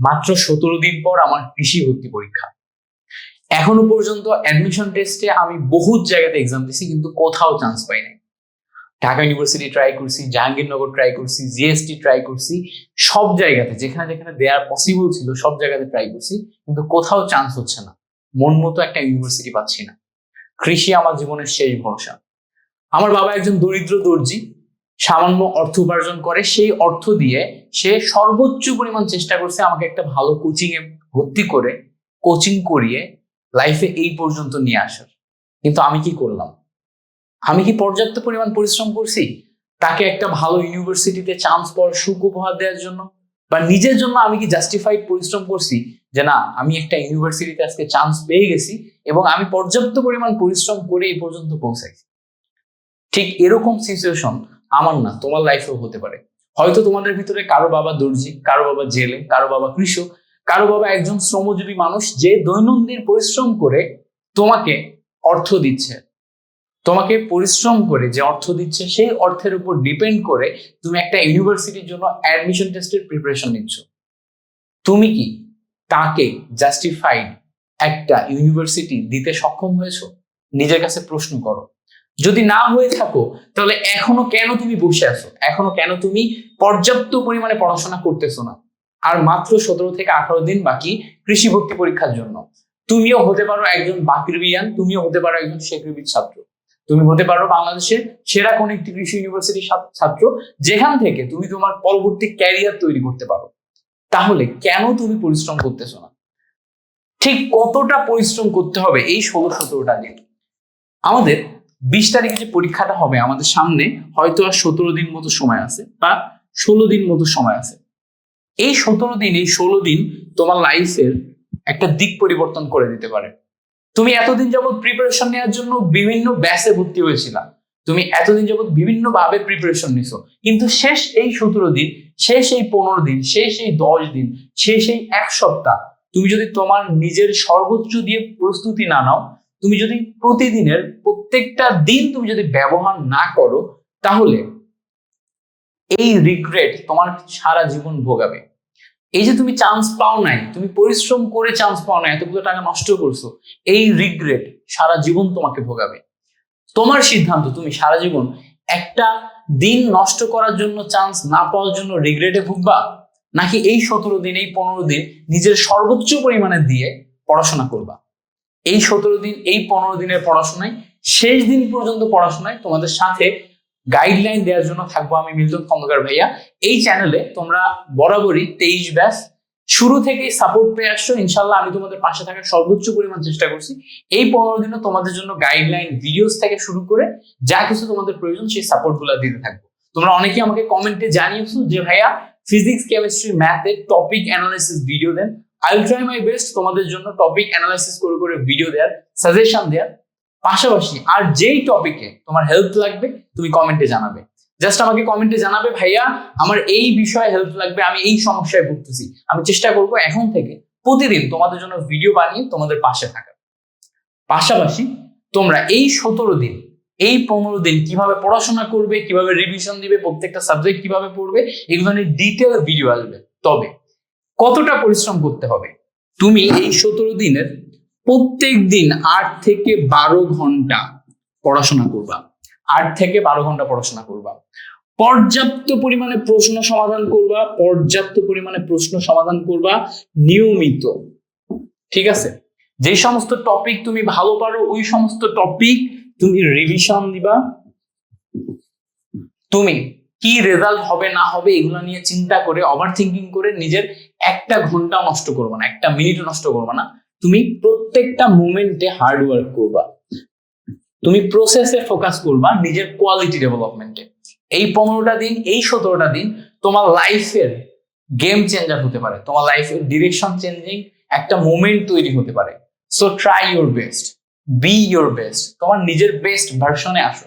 মাত্র সতেরো দিন পর আমার কৃষি ভর্তি পরীক্ষা। এখনও পর্যন্ত অ্যাডমিশন টেস্টে আমি বহুত জায়গাতে এক্সাম দিছি, কিন্তু কোথাও চান্স পাই নাই। ঢাকা ইউনিভার্সিটি ট্রাই করছি, জাহাঙ্গীরনগর ট্রাই করছি জিএসটি ট্রাই করছি, সব জায়গাতে, যেখানে যেখানে দেয়ার পসিবল ছিল, সব জায়গাতে ট্রাই করছি, কিন্তু কোথাও চান্স হচ্ছে না। মন মতো একটা ইউনিভার্সিটি পাচ্ছি না। কৃষি আমার জীবনের শেষ ভরসা। আমার বাবা একজন দরিদ্র দর্জি সামান্য অর্থ উপার্জন করে, সেই অর্থ দিয়ে সে সর্বোচ্চ পরিমাণ চেষ্টা করছে আমাকে একটা ভালো কোচিং এ ভর্তি করে কোচিং করিয়ে লাইফে এই পর্যন্ত নিয়ে আসার। কিন্তু আমি কি করলাম? আমি কি পর্যাপ্ত পরিমাণ পরিশ্রম করছি? তাকে একটা ভালো ইউনিভার্সিটিতে চান্স পাওয়ার সুখ উপহার দেওয়ার জন্য? বা নিজের জন্য আমি কি জাস্টিফাইড পরিশ্রম করছি? যে না, আমি একটা ইউনিভার্সিটিতে আজকে চান্স পেয়ে গেছি এবং আমি পর্যাপ্ত পরিমাণ পরিশ্রম করে এই পর্যন্ত পৌঁছাইছি। ঠিক এরকম সিচুয়েশন আমার না, তোমার লাইফেও হতে পারে। হয়তো তোমাদের ভিতরে কারও বাবা দর্জি কারও বাবা জেলে, কারও বাবা কৃষক, কারও বাবা একজন শ্রমজীবী মানুষ যে দৈনন্দিন পরিশ্রম করে তোমাকে অর্থ দিচ্ছে। তোমাকে পরিশ্রম করে যে অর্থ দিচ্ছে, সেই অর্থের উপর ডিপেন্ড করে তুমি একটা ইউনিভার্সিটির জন্য অ্যাডমিশন টেস্টের প্রিপারেশন নিচ্ছ। তুমি কি তাকে জাস্টিফাইড একটা ইউনিভার্সিটি দিতে সক্ষম হয়েছো? নিজের কাছে প্রশ্ন করো। যদি না হয়ে থাকো, তাহলে এখনও কেন তুমি বসে আছো? এখনও কেন তুমি পর্যাপ্ত পরিমাণে পড়াশোনা করতেছো না? আর মাত্র সতেরো থেকে আঠারো দিন বাকি কৃষি ভর্তি পরীক্ষার জন্য। তুমিও হতে পারো একজন বাকিরবিয়ান তুমিও হতে পারো একজন শেখরবিদ ছাত্র। তুমি হতে পারো বাংলাদেশের সেরা কোন একটি কৃষি ইউনিভার্সিটির ছাত্র, যেখান থেকে তুমি তোমার পরবর্তী ক্যারিয়ার তৈরি করতে পারো। তাহলে কেন তুমি পরিশ্রম করতেছো না? ঠিক কতটা পরিশ্রম করতে হবে এই ষোলো সতেরোটা দিন? আমাদের বিশ তারিখে যে পরীক্ষাটা হবে আমাদের সামনে, হয়তো আর সতেরো দিন মতো সময় আছে বা ষোলো দিন মতো সময় আছে। এই সতেরো দিন, এই ষোলো দিন তোমার লাইফের একটা দিক পরিবর্তন করে দিতে পারে। তুমি এতদিন যাবৎ প্রিপারেশন নেওয়ার জন্য বিভিন্ন ব্যাসে ভর্তি হয়েছিলাম তুমি এতদিন যাবৎ বিভিন্ন ভাবে প্রিপারেশন নিছো। কিন্তু শেষ এই সতেরো দিন, শেষ এই পনেরো দিন, শেষ এই দশ দিন, শেষ এই এক সপ্তাহ, তুমি যদি তোমার নিজের সর্বোচ্চ দিয়ে প্রস্তুতি না নাও তুমি যদি প্রতিদিনের প্রত্যেকটা দিন তুমি যদি ব্যবহার না করো, তাহলে এই রিগ্রেট তোমার সারা জীবন ভোগাবে। এই যে তুমি চান্স পাও নাই, তুমি পরিশ্রম করে চান্স পাও নাই, এতগুলো টাকা নষ্ট করছ, এই রিগ্রেট সারা জীবন তোমাকে ভোগাবে। তোমার সিদ্ধান্ত, তুমি সারা জীবন একটা দিন নষ্ট করার জন্য চান্স না পাওয়ার জন্য রিগ্রেটে ভুগবা? নাকি এই সতেরো দিন, এই পনেরো দিন নিজের সর্বোচ্চ পরিমাণে দিয়ে পড়াশোনা করবা? এই সতেরো দিন, এই পনেরো দিনের পড়াশোনায়, শেষ দিন পর্যন্ত পড়াশোনায় তোমাদের সাথে গাইডলাইন দেওয়ার জন্য থাকব আমি মিল্টন খন্দকার ভাইয়া। এই চ্যানেলে তোমরা বরাবরই তেইশ ব্যাস শুরু থেকে সাপোর্ট পেয়ে আসছো। ইনশাল্লাহ আমি তোমাদের পাশে থাকার সর্বোচ্চ পরিমাণ চেষ্টা করছি। এই পনেরো দিনও তোমাদের জন্য গাইডলাইন ভিডিওস থেকে শুরু করে যা কিছু তোমাদের প্রয়োজন সেই সাপোর্টগুলো দিতে থাকব। তোমরা অনেকে আমাকে কমেন্টে জানিয়েছো যে ভাইয়া ফিজিক্স কেমিস্ট্রি ম্যাথের topic analysis video then. I will try my best তোমাদের জন্য টপিক অ্যানালাইসিস করে করে ভিডিও দেওয়ার সাজেশন দেওয়ার পাশাপাশি আর যেই টপিকে তোমার হেল্প লাগবে, তুমি কমেন্টে জানাবে। জাস্ট আমাকে কমেন্টে জানাবে, ভাইয়া, আমার এই বিষয়ে হেল্প লাগবে, আমি এই সমস্যায় ভুগতেছি। আমি চেষ্টা করব এখন থেকে প্রতিদিন তোমাদের জন্য ভিডিও বানিয়ে তোমাদের পাশে থাকার। পাশাপাশি তোমরা এই সতেরো দিন, এই পনেরো দিন কীভাবে পড়াশোনা করবে, কীভাবে রিভিশন দিবে, প্রত্যেকটা সাবজেক্ট কীভাবে পড়বে, এগুলো নিয়ে ডিটেল ভিডিও আসবে। তবে কতটা পরিশ্রম করতে হবে? তুমি এই সতেরো দিনের প্রত্যেক দিন আট থেকে বারো ঘণ্টা পড়াশোনা করবা। আট থেকে বারো ঘণ্টা পড়াশোনা করবা। পর্যাপ্ত পরিমাণে প্রশ্ন সমাধান করবা, পর্যাপ্ত পরিমাণে প্রশ্ন সমাধান করবা নিয়মিত। ঠিক আছে? যে সমস্ত টপিক তুমি ভালো পারো, ওই সমস্ত টপিক তুমি রিভিশন দিবা। তুমি কি রেজাল্ট হবে, না হবে, এগুলো নিয়ে চিন্তা করে ওভার থিঙ্কিং করে নিজের একটা ঘণ্টা নষ্ট করব না, একটা মিনিট নষ্ট করব না। তুমি প্রত্যেকটা মুমেন্টে হার্ড ওয়ার্ক করবা। তুমি প্রসেসে ফোকাস করবা নিজের কোয়ালিটি ডেভেলপমেন্টে এই পনেরোটা দিন, এই সতেরোটা দিন তোমার লাইফের গেম চেঞ্জার হতে পারে। তোমার লাইফের ডিরেকশন চেঞ্জিং একটা মুমেন্ট তৈরি হতে পারে। So try your best be your best তোমার নিজের বেস্ট ভার্সনে আসো।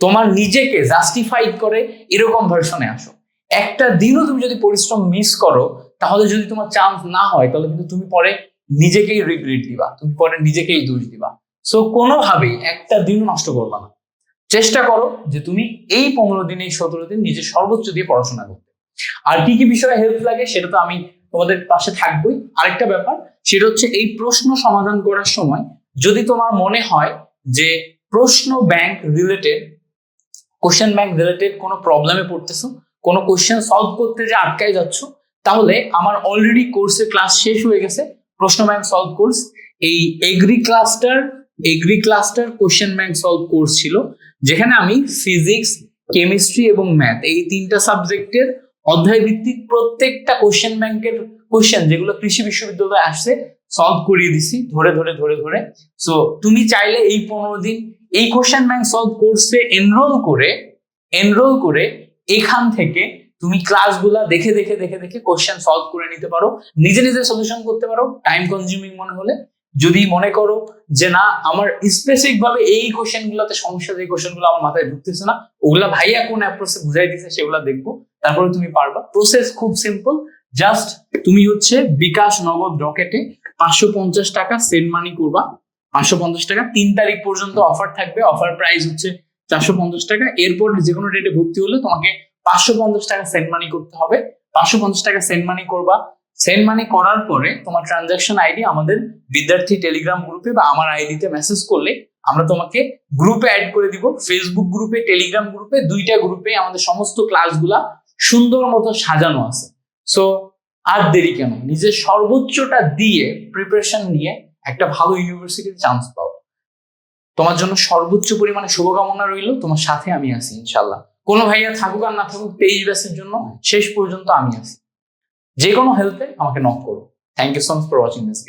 তোমার নিজেকে জাস্টিফাইড করে এরকম ভার্সনে আসো। একটা দিনও তুমি যদি পরিশ্রম মিস করো, তাহলে যদি তোমার চান্স না হয়, তাহলে কিন্তু তুমি পরে নিজেকেই রিগ্রেট দিবা, তুমি পরে নিজেকেই দোষ দিবা। সো কোনোভাবেই একটা দিনও নষ্ট করবা না। চেষ্টা করো যে তুমি এই পনেরো দিন, এই সতেরো দিন নিজের সর্বোচ্চ দিয়ে পড়াশোনা করতে। আর কি কি বিষয়ে হেল্প লাগে সেটা তো আমি তোমাদের পাশে থাকবোই। আরেকটা ব্যাপার, সেটা হচ্ছে এই প্রশ্ন সমাধান করার সময় যদি তোমার মনে হয় যে প্রশ্ন bank related question bank related কোনো প্রবলেমে পড়তেছো, কোনো কোশ্চেন সলভ করতে যে আটকায় যাচ্ছ, তাহলে আমার অলরেডি কোর্সের ক্লাস শেষ হয়ে গেছে, প্রশ্ন ব্যাংক সলভ কোর্স এই agri cluster agri cluster question bank solve course ছিল, যেখানে আমি ফিজিক্স কেমিস্ট্রি এবং ম্যাথ এই তিনটা সাবজেক্টের অধ্যায় ভিত্তিক প্রত্যেকটা কোশ্চেন ব্যাংকের কোশ্চেন যেগুলো কৃষি বিশ্ববিদ্যালয়ে আসছে সলভ করিয়ে দিছি, ধরে ধরে ধরে ধরে। সো তুমি চাইলে এই পনেরো দিন এই কোশ্চেন ব্যাংক সলভ কোর্সে এনরোল করে এনরোল করে এখান থেকে তুমি ক্লাসগুলা দেখে দেখে দেখে দেখে কোশ্চেন সলভ করে নিতে পারো। নিজে নিজে সলিউশন করতে পারো টাইম কনজিউমিং মনে হলে। যদি মনে করো যে না, আমার স্পেসিফিক ভাবে এই কোশ্চেন গুলোতে সমস্যা, যে কোশ্চেনগুলো আমার মাথায় ঢুকতেছে না, ওগুলা ভাইয়া কোন অ্যাপ্রোচে বুঝাই দিছে, সেগুলো দেখব। তারপরে তুমি পারবা। প্রসেস খুব সিম্পল জাস্ট তুমি হচ্ছে বিকাশ নগদ রকেটে পাঁচশো পঞ্চাশ টাকা সেন্ড মানি করবা। পাঁচশো পঞ্চাশ টাকা তিন তারিখ পর্যন্ত অফার থাকবে। অফার প্রাইস হচ্ছে চারশো পঞ্চাশ টাকা। এরপর যে কোনো ডেটে ভর্তি হলে তোমাকে পাঁচশো পঞ্চাশ টাকা সেন্ড মানি করতে হবে। পাঁচশো পঞ্চাশ টাকা সেন্ড মানি করবা। সেন্ড মানি করার পরে তোমার ট্রানজাকশন আইডি আমাদের বিদ্যার্থী টেলিগ্রাম গ্রুপে বা আমার আইডিতে মেসেজ করলে আমরা তোমাকে গ্রুপে অ্যাড করে দিব। ফেসবুক গ্রুপে টেলিগ্রাম গ্রুপে দুইটা গ্রুপে আমাদের সমস্ত ক্লাসগুলা সুন্দর মতো সাজানো আছে। সো আর দেরি কেন? নিজের সর্বোচ্চটা দিয়ে প্রিপারেশন নিয়ে একটা ভালো ইউনিভার্সিটির চান্স পাও। তোমার জন্য সর্বোচ্চ পরিমাণে শুভকামনা রইল। তোমার সাথে আমি আছি ইনশাল্লাহ কোনো ভাইয়া থাকুক আর না থাকুক তেইশ ব্যাসের জন্য শেষ পর্যন্ত আমি আছি। যে কোনো হেল্পে আমাকে নক করো। Thank you so much for watching this video